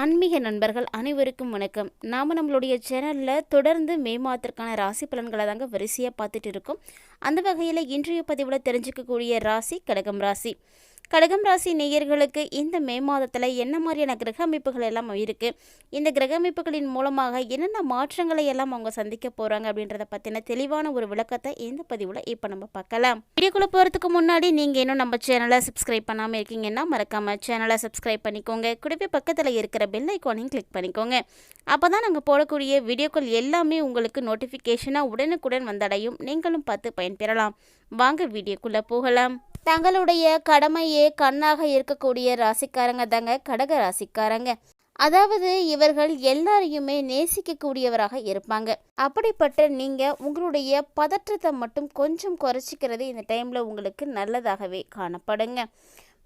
ஆன்மீக நண்பர்கள் அனைவருக்கும் வணக்கம். நாம் நம்மளுடைய சேனலில் தொடர்ந்து மே மாதத்திற்கான ராசி பலன்களை தாங்க வரிசையாக பார்த்துட்டு இருக்கோம். அந்த வகையில் இன்றைய பதிவில் தெரிஞ்சுக்கக்கூடிய ராசி கடகம் ராசி. கடகம் ராசி நேயர்களுக்கு இந்த மே மாதத்தில் என்ன மாதிரியான கிரக அமைப்புகள் எல்லாம் இருக்குது இந்த கிரக அமைப்புகளின் மூலமாக என்னென்ன மாற்றங்களை எல்லாம் அவங்க சந்திக்க போகிறாங்க அப்படின்றத பற்றின தெளிவான ஒரு விளக்கத்தை இந்த பதிவில் இப்போ நம்ம பார்க்கலாம். வீடியோக்குள்ளே போகிறதுக்கு முன்னாடி நீங்கள் இன்னும் நம்ம சேனலை சப்ஸ்கிரைப் பண்ணாமல் இருக்கீங்கன்னா மறக்காமல் சேனலை சப்ஸ்கிரைப் பண்ணிக்கோங்க. கூடவே பக்கத்தில் இருக்கிற பெல் ஐக்கானையும் கிளிக் பண்ணிக்கோங்க. அப்போ தான் நாங்கள் போடக்கூடிய வீடியோக்கள் எல்லாமே உங்களுக்கு நோட்டிஃபிகேஷனாக உடனுக்குடன் வந்தடையும். நீங்களும் பார்த்து பயன்பெறலாம். வாங்க வீடியோக்குள்ளே போகலாம். தங்களுடைய கடமையே கண்ணாக இருக்கக்கூடிய ராசிக்காரங்க தாங்க கடக ராசிக்காரங்க. அதாவது இவர்கள் எல்லாரையுமே நேசிக்கக்கூடியவராக இருப்பாங்க. அப்படிப்பட்ட நீங்க உங்களுடைய பதற்றத்தை மட்டும் கொஞ்சம் குறைச்சிக்கிறது இந்த டைம்ல உங்களுக்கு நல்லதாகவே காணப்படுங்க.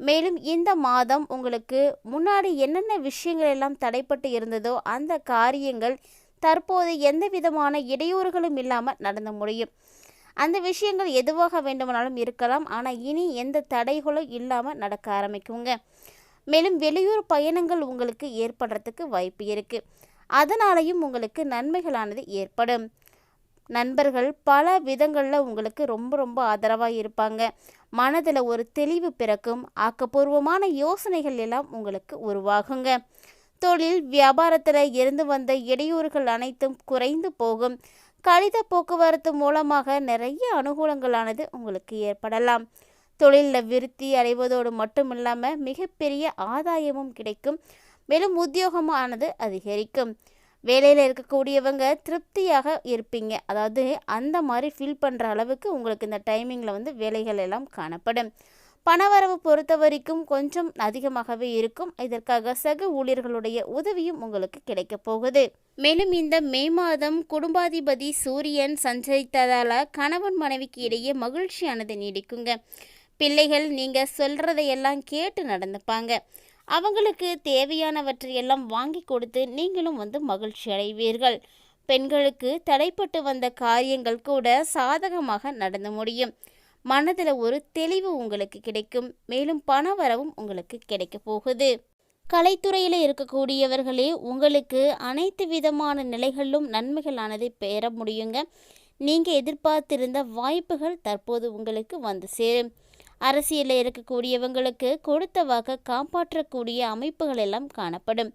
மேலும் இந்த மாதம் உங்களுக்கு முன்னாடி என்னென்ன விஷயங்கள் எல்லாம் தடைப்பட்டு இருந்ததோ அந்த காரியங்கள் தற்போது எந்த விதமான இடையூறுகளும் இல்லாமல் நடந்து முடியும். அந்த விஷயங்கள் எதுவாக வேண்டுமானாலும் இருக்கலாம். ஆனால் இனி எந்த தடைகளும் இல்லாமல் நடக்க ஆரம்பிக்குங்க. மேலும் வெளியூர் பயணங்கள் உங்களுக்கு ஏற்படுறதுக்கு வாய்ப்பு இருக்குது அதனாலையும் உங்களுக்கு நன்மைகளானது ஏற்படும். நண்பர்கள் பல விதங்களில் உங்களுக்கு ரொம்ப ரொம்ப ஆதரவாக இருப்பாங்க. மனதில் ஒரு தெளிவு பிறக்கும். ஆக்கப்பூர்வமான யோசனைகள் எல்லாம் உங்களுக்கு உருவாகுங்க. தொழில் வியாபாரத்தில் இருந்து வந்த இடையூறுகள் அனைத்தும் குறைந்து போகும். கடித போக்குவரத்து மூலமாக நிறைய அனுகூலங்களானது உங்களுக்கு ஏற்படலாம். தொழிலில் விருத்தி அடைவதோடு மட்டும் இல்லாமல் மிகப்பெரிய ஆதாயமும் கிடைக்கும். மேலும் உத்தியோகமானது அதிகரிக்கும். வேலையில் இருக்கக்கூடியவங்க திருப்தியாக இருப்பீங்க. அதாவது அந்த மாதிரி ஃபீல் பண்ணுற அளவுக்கு உங்களுக்கு இந்த டைமிங்கில் வந்து வேலைகள் எல்லாம் காணப்படும். பணவரவு பொறுத்த வரைக்கும் கொஞ்சம் அதிகமாகவே இருக்கும். இதற்காக சக ஊழியர்களுடைய உதவியும் உங்களுக்கு கிடைக்கப் போகுது. மேலும் இந்த மே மாதம் குடும்பாதிபதி சூரியன் சஞ்சரித்ததால கணவன் மனைவிக்கு இடையே மகிழ்ச்சியானது நீடிக்குங்க. பிள்ளைகள் நீங்கள் சொல்கிறதையெல்லாம் கேட்டு நடந்துப்பாங்க. அவங்களுக்கு தேவையானவற்றை எல்லாம் வாங்கி கொடுத்து நீங்களும் வந்து மகிழ்ச்சி அடைவீர்கள். பெண்களுக்கு தடைப்பட்டு வந்த காரியங்கள் கூட சாதகமாக நடந்து முடியும். மனதில் ஒரு தெளிவு உங்களுக்கு கிடைக்கும். மேலும் பண வரவும் உங்களுக்கு கிடைக்க போகுது. கலைத்துறையில் இருக்கக்கூடியவர்களே உங்களுக்கு அனைத்து விதமான நிலைகளிலும் நன்மைகளானதை பெற முடியுங்க. நீங்கள் எதிர்பார்த்திருந்த வாய்ப்புகள் தற்போது உங்களுக்கு வந்து சேரும். அரசியலில் இருக்கக்கூடியவங்களுக்கு கொடுத்த வாக்க காப்பாற்றக்கூடிய அமைப்புகள் எல்லாம் காணப்படும்.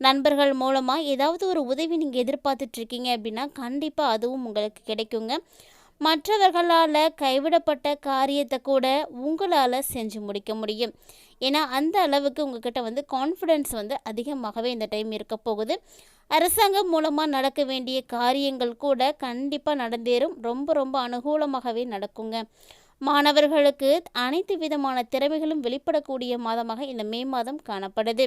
நண்பர்கள் மூலமாக ஏதாவது ஒரு உதவி நீங்கள் எதிர்பார்த்துட்ருக்கீங்க அப்படின்னா கண்டிப்பாக அதுவும் உங்களுக்கு கிடைக்குங்க. மற்றவர்களால் கைவிடப்பட்ட காரியத்தை கூட உங்களால் செஞ்சு முடிக்க முடியும். ஏன்னா அந்த அளவுக்கு உங்ககிட்ட வந்து கான்ஃபிடென்ஸ் வந்து அதிகமாகவே இந்த டைம் இருக்க போகுது. அரசாங்கம் மூலமாக நடக்க வேண்டிய காரியங்கள் கூட கண்டிப்பாக நடந்தேறும். ரொம்ப ரொம்ப அனுகூலமாகவே நடக்குங்க. மாணவர்களுக்கு அனைத்து விதமான திறமைகளும் வெளிப்படக்கூடிய மாதமாக இந்த மே மாதம் காணப்படுது.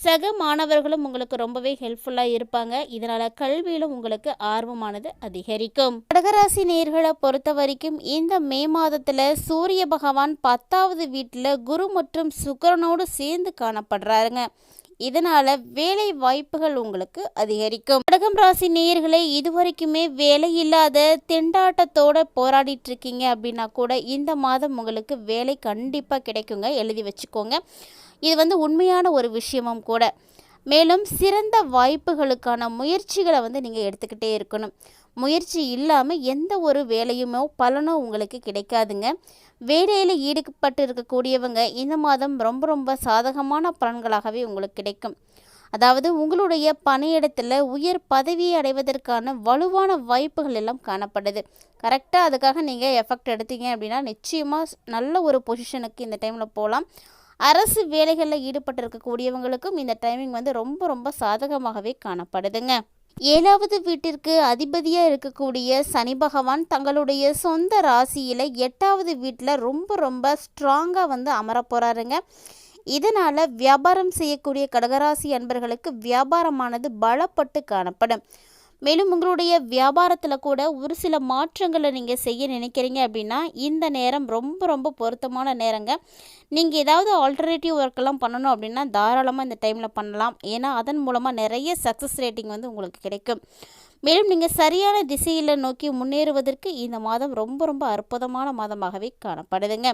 சக மாணவர்களும் உங்களுக்கு ரொம்பவே ஹெல்ப்ஃபுல்லாக இருப்பாங்க. இதனால் கல்வியிலும் உங்களுக்கு ஆர்வமானது அதிகரிக்கும். கடகராசி நேர்களை பொறுத்த வரைக்கும் இந்த மே மாதத்தில் சூரிய பகவான் பத்தாவது வீட்டில் குரு மற்றும் சுக்கரனோடு சேர்ந்து காணப்படுறாருங்க. இதனால வேலை வாய்ப்புகள் உங்களுக்கு அதிகரிக்கும். கடகம் ராசி நேயர்களே இதுவரைக்குமே வேலை இல்லாத திண்டாட்டத்தோட போராடிட்டு இருக்கீங்க அப்படின்னா கூட இந்த மாதம் உங்களுக்கு வேலை கண்டிப்பாக கிடைக்குங்க. எழுதி வச்சுக்கோங்க. இது வந்து உண்மையான ஒரு விஷயமும் கூட. மேலும் சிறந்த வாய்ப்புகளுக்கான முயற்சிகளை வந்து நீங்கள் எடுத்துக்கிட்டே இருக்கணும். முயற்சி இல்லாமல் எந்த ஒரு வேலையுமோ பலனோ உங்களுக்கு கிடைக்காதுங்க. வேலையில் ஈடுபட்டு இருக்கக்கூடியவங்க இந்த மாதம் ரொம்ப ரொம்ப சாதகமான பலன்களாகவே உங்களுக்கு கிடைக்கும். அதாவது உங்களுடைய பணியிடத்தில் உயர் பதவியை அடைவதற்கான வலுவான வாய்ப்புகள் எல்லாம் காணப்படுது. கரெக்டாக அதுக்காக நீங்கள் எஃபெக்ட் எடுத்தீங்க அப்படின்னா நிச்சயமாக நல்ல ஒரு பொசிஷனுக்கு இந்த டைமில் போகலாம் அரசு வேலைகளில் ஈடுபட்டு இருக்கக்கூடியவங்களுக்கும் இந்த டைமிங் வந்து ரொம்ப ரொம்ப சாதகமாகவே காணப்படுதுங்க. ஏழாவது வீட்டிற்கு அதிபதியாக இருக்கக்கூடிய சனி பகவான் தங்களுடைய சொந்த ராசியில் எட்டாவது வீட்டில் ரொம்ப ரொம்ப ஸ்ட்ராங்காக வந்து அமர போகிறாருங்க இதனால் வியாபாரம் செய்யக்கூடிய கடகராசி அன்பர்களுக்கு வியாபாரமானது பலப்பட்டு காணப்படும். மேலும் உங்களுடைய வியாபாரத்தில் கூட ஒரு சில மாற்றங்களை நீங்கள் செய்ய நினைக்கிறீங்க அப்படின்னா இந்த நேரம் ரொம்ப ரொம்ப பொருத்தமான நேரங்க. நீங்கள் ஏதாவது ஆல்டர்னேட்டிவ் ஒர்க்கெல்லாம் பண்ணணும் அப்படின்னா தாராளமாக இந்த டைமில் பண்ணலாம். ஏன்னா அதன் மூலமாக நிறைய சக்ஸஸ் ரேட்டிங் வந்து உங்களுக்கு கிடைக்கும். மேலும் நீங்கள் சரியான திசையில் நோக்கி முன்னேறுவதற்கு இந்த மாதம் ரொம்ப ரொம்ப அற்புதமான மாதமாகவே காணப்படுதுங்க.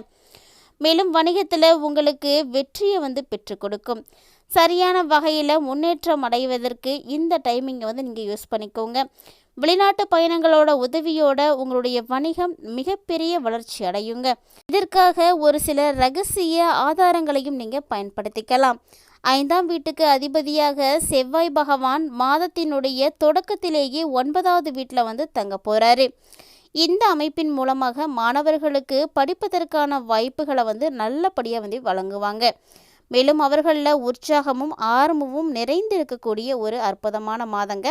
மேலும் வணிகத்தில் உங்களுக்கு வெற்றியை வந்து பெற்றுக் கொடுக்கும். சரியான வகையில் முன்னேற்றம் அடைவதற்கு இந்த டைமிங்கை வந்து நீங்கள் யூஸ் பண்ணிக்கோங்க. வெளிநாட்டு பயணங்களோட உதவியோட உங்களுடைய வணிகம் மிகப்பெரிய வளர்ச்சி அடையுங்க. இதற்காக ஒரு சில ரகசிய ஆதாரங்களையும் நீங்கள் பயன்படுத்திக்கலாம். ஐந்தாம் வீட்டுக்கு அதிபதியாக செவ்வாய் பகவான் மாதத்தினுடைய தொடக்கத்திலேயே ஒன்பதாவது வீட்டில் வந்து தங்க போகிறாரு இந்த அமைப்பின் மூலமாக மாணவர்களுக்கு படிப்பதற்கான வாய்ப்புகளை வந்து நல்லபடியாக வந்து வழங்குவாங்க. மேலும் அவர்களில் உற்சாகமும் ஆர்வமும் நிறைந்து இருக்கக்கூடிய ஒரு அற்புதமான மாதங்க.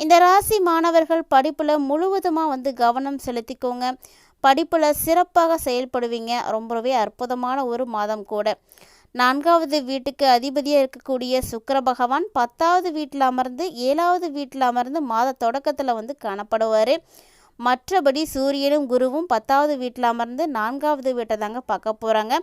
இந்த ராசி மாணவர்கள் படிப்பில் முழுவதுமாக வந்து கவனம் செலுத்திக்கோங்க. படிப்பில் சிறப்பாக செயல்படுவீங்க. ரொம்பவே அற்புதமான ஒரு மாதம் கூட. நான்காவது வீட்டுக்கு அதிபதியாக இருக்கக்கூடிய சுக்கர பகவான் பத்தாவது வீட்டில் அமர்ந்து ஏழாவது வீட்டில் அமர்ந்து மாத தொடக்கத்தில் வந்து காணப்படுவார். மற்றபடி சூரியனும் குருவும் பத்தாவது வீட்டில் அமர்ந்து நான்காவது வீட்டை தாங்க பார்க்க போகிறாங்க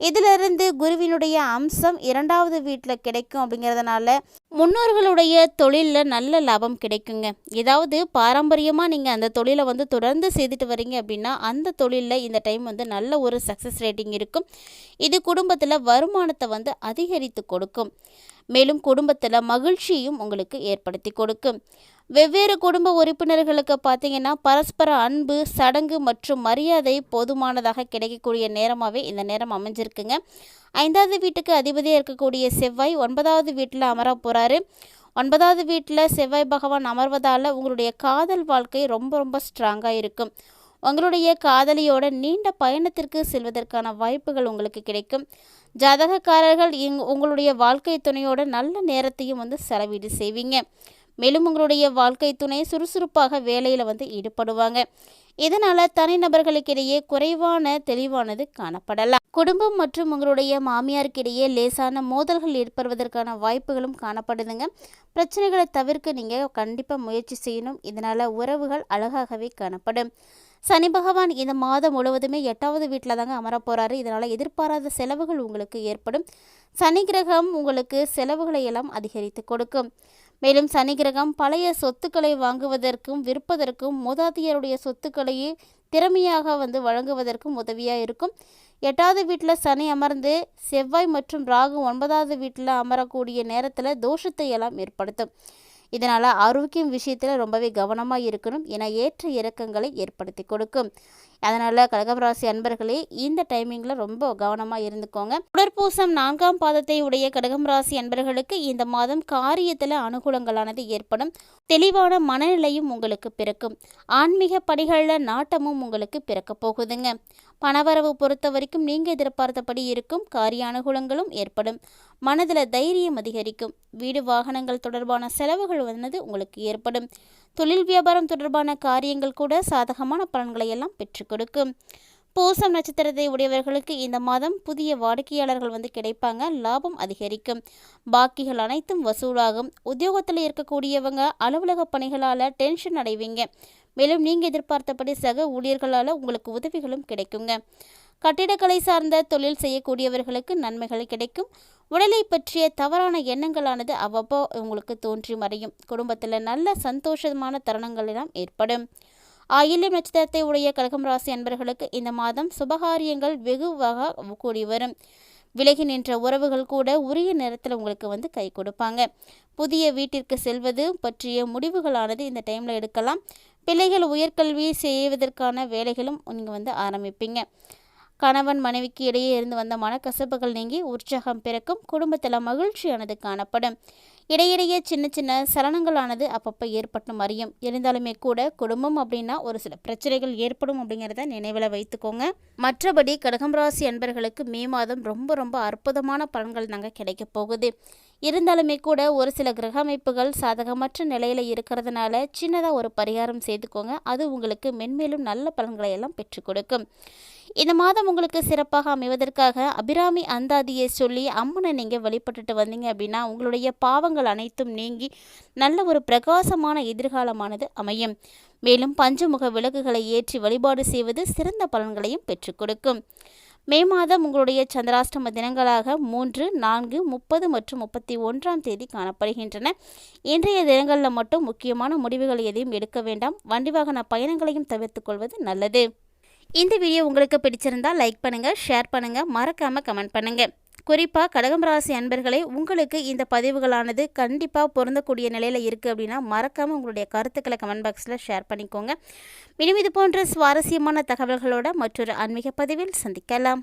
இதிலிருந்து குருவினுடைய அம்சம் இரண்டாவது வீட்டில் கிடைக்கும் அப்படிங்கிறதுனால முன்னோர்களுடைய தொழிலில் நல்ல லாபம் கிடைக்குங்க. ஏதாவது பாரம்பரியமாக நீங்கள் அந்த தொழிலை வந்து தொடர்ந்து செய்துட்டு வரீங்க அப்படின்னா அந்த தொழிலில் இந்த டைம் வந்து நல்ல ஒரு சக்ஸஸ் ரேட்டிங் இருக்கும். இது குடும்பத்தில் வருமானத்தை வந்து அதிகரித்து கொடுக்கும். மேலும் குடும்பத்தில் மகிழ்ச்சியும் உங்களுக்கு ஏற்படுத்தி கொடுக்கும். வெவ்வேறு குடும்ப உறுப்பினர்களுக்கு பார்த்தீங்கன்னா பரஸ்பர அன்பு சடங்கு மற்றும் மரியாதை போதுமானதாக கிடைக்கக்கூடிய நேரமாகவே இந்த நேரம் அமைஞ்சிருக்குங்க. ஐந்தாவது வீட்டுக்கு அதிபதியாக இருக்கக்கூடிய செவ்வாய் ஒன்பதாவது வீட்டில் அமர போகிறாரு ஒன்பதாவது வீட்டில் செவ்வாய் பகவான் அமர்வதால் உங்களுடைய காதல் வாழ்க்கை ரொம்ப ரொம்ப ஸ்ட்ராங்காக இருக்கும். உங்களுடைய காதலியோட நீண்ட பயணத்திற்கு செல்வதற்கான வாய்ப்புகள் உங்களுக்கு கிடைக்கும். ஜாதகக்காரர்கள் இங் உங்களுடைய வாழ்க்கை துணையோட நல்ல நேரத்தையும் வந்து செலவீடு செய்வீங்க. மேலும் உங்களுடைய வாழ்க்கை துணை சுறுசுறுப்பாக வேலையில் வந்து ஈடுபடுவாங்க. இதனால் தனிநபர்களுக்கிடையே குறைவான தெளிவானது காணப்படலாம். குடும்பம் மற்றும் உங்களுடைய மாமியாருக்கிடையே லேசான மோதல்கள் ஏற்படுவதற்கான வாய்ப்புகளும் காணப்படுதுங்க. பிரச்சனைகளை தவிர்க்க நீங்கள் கண்டிப்பாக முயற்சி செய்யணும். இதனால் உறவுகள் அழகாகவே காணப்படும். சனி பகவான் இந்த மாதம் முழுவதுமே எட்டாவது வீட்டில் தாங்க அமரப்போகிறாரு இதனால் எதிர்பாராத செலவுகள் உங்களுக்கு ஏற்படும். சனி கிரகம் உங்களுக்கு செலவுகளை எல்லாம் அதிகரித்து கொடுக்கும். மேலும் சனி கிரகம் பழைய சொத்துக்களை வாங்குவதற்கும் விற்பதற்கும் மூதாதையருடைய சொத்துக்களையே திறமையாக வந்து வழங்குவதற்கும் உதவியாக இருக்கும். எட்டாவது வீட்டில் சனி அமர்ந்து செவ்வாய் மற்றும் ராகு ஒன்பதாவது வீட்டில் அமரக்கூடிய நேரத்தில் தோஷத்தை எல்லாம் ஏற்படுத்தும். இதனால் ஆரோக்கியம் விஷயத்தில் ரொம்பவே கவனமாக இருக்கணும். என ஏற்ற இறக்கங்களை ஏற்படுத்தி கொடுக்கும். அதனால் கடகராசி அன்பர்களே இந்த டைமிங்கில் ரொம்ப கவனமாக இருந்துக்கோங்க. உடற்பூசம் நான்காம் பாதத்தை உடைய கடகம் ராசி அன்பர்களுக்கு இந்த மாதம் காரியத்தில் அனுகூலங்களானது ஏற்படும். தெளிவான மனநிலையும் உங்களுக்கு பிறக்கும். ஆன்மீக பணிகளில் நாட்டமும் உங்களுக்கு பிறக்க போகுதுங்க. பணவரவு பொறுத்த வரைக்கும் நீங்கள் எதிர்பார்த்தபடி இருக்கும் காரிய அனுகூலங்களும் ஏற்படும். மனதில் தைரியம் அதிகரிக்கும். வீடு வாகனங்கள் தொடர்பான செலவுகள் வந்து உங்களுக்கு ஏற்படும். தொழில் வியாபாரம் தொடர்பான காரியங்கள் கூட சாதகமான பலன்களை எல்லாம் பெற்றுக் கொடுக்கும். பூசம் நட்சத்திரத்தை உடையவர்களுக்கு இந்த மாதம் புதிய வாடிக்கையாளர்கள் வந்து கிடைப்பாங்க. லாபம் அதிகரிக்கும். பாக்கிகள் அனைத்தும் வசூலாகும். உத்தியோகத்தில் இருக்கக்கூடியவங்க அலுவலக பணிகளால் டென்ஷன் அடைவீங்க. மேலும் நீங்கள் எதிர்பார்த்தபடி சக ஊழியர்களால் உங்களுக்கு உதவிகளும் கிடைக்குங்க. கட்டிடக்கலை சார்ந்த தொழில் செய்யக்கூடியவர்களுக்கு நன்மைகள் கிடைக்கும். உடலை பற்றிய தவறான எண்ணங்களானது அவ்வப்போ உங்களுக்கு தோன்றி மறையும். குடும்பத்தில் நல்ல சந்தோஷமான தருணங்கள் எல்லாம் ஏற்படும். ஆயில்யம் நட்சத்திரத்தை உடைய கழகம் ராசி அன்பர்களுக்கு இந்த மாதம் சுபகாரியங்கள் வெகுவாக கூடி வரும். விலகி நின்ற உறவுகள் கூட உரிய நேரத்தில் உங்களுக்கு வந்து கை கொடுப்பாங்க. புதிய வீட்டிற்கு செல்வது பற்றிய முடிவுகளானது இந்த டைமில் எடுக்கலாம். பிள்ளைகள் உயர்கல்வி செய்வதற்கான வேலைகளும் நீங்கள் வந்து ஆரம்பிப்பீங்க. கணவன் மனைவிக்கு இடையே இருந்து வந்த மனக்கசப்புகள் நீங்கி உற்சாகம் பிறக்கும் குடும்பத்தில் மகிழ்ச்சியானது காணப்படும். இடையிடையே சின்ன சின்ன சலனங்களானது அப்பப்போ ஏற்பட்டு மறியும் இருந்தாலுமே கூட குடும்பம் அப்படின்னா ஒரு சில பிரச்சனைகள் ஏற்படும் அப்படிங்கிறத நினைவில் வைத்துக்கோங்க. மற்றபடி கடகம் ராசி அன்பர்களுக்கு மே மாதம் ரொம்ப ரொம்ப அற்புதமான பலன்கள் நாங்கள் கிடைக்க போகுது. இருந்தாலுமே கூட ஒரு சில கிரக அமைப்புகள் சாதகமற்ற நிலையில் இருக்கிறதுனால சின்னதாக ஒரு பரிகாரம் செய்துக்கோங்க. அது உங்களுக்கு மென்மேலும் நல்ல பலன்களை எல்லாம் பெற்றுக் கொடுக்கும். இந்த மாதம் உங்களுக்கு சிறப்பாக அமைவதற்காக அபிராமி அந்தாதியை சொல்லி அம்மனை நீங்கள் வழிபட்டுட்டு வந்தீங்க அப்படின்னா உங்களுடைய பாவங்கள் அனைத்தும் நீங்கி நல்ல ஒரு பிரகாசமான எதிர்காலமானது அமையும். மேலும் பஞ்சமுக விளக்குகளை ஏற்றி வழிபாடு செய்வது சிறந்த பலன்களையும் பெற்றுக் கொடுக்கும். மே மாதம் உங்களுடைய சந்திராஷ்டம தினங்களாக மூன்று நான்கு முப்பது மற்றும் முப்பத்தி ஒன்றாம் தேதி காணப்படுகின்றன. இன்றைய தினங்களில் மட்டும் முக்கியமான முடிவுகள் எதையும் எடுக்க வேண்டாம். வண்டி வாகன பயணங்களையும் தவிர்த்து கொள்வது நல்லது. இந்த வீடியோ உங்களுக்கு பிடிச்சிருந்தால் லைக் பண்ணுங்கள் ஷேர் பண்ணுங்கள் மறக்காமல் கமெண்ட் பண்ணுங்கள் குறிப்பாக கடகம் ராசி அன்பர்களே உங்களுக்கு இந்த பதிவுகளானது கண்டிப்பாக பொருந்தக்கூடிய நிலையில் இருக்குது அப்படின்னா மறக்காமல் உங்களுடைய கருத்துக்களை கமெண்ட் பாக்ஸில் ஷேர் பண்ணிக்கோங்க. இனிமே இது போன்ற சுவாரஸ்யமான தகவல்களோட மற்றொரு ஆன்மீக பதிவில் சந்திக்கலாம்.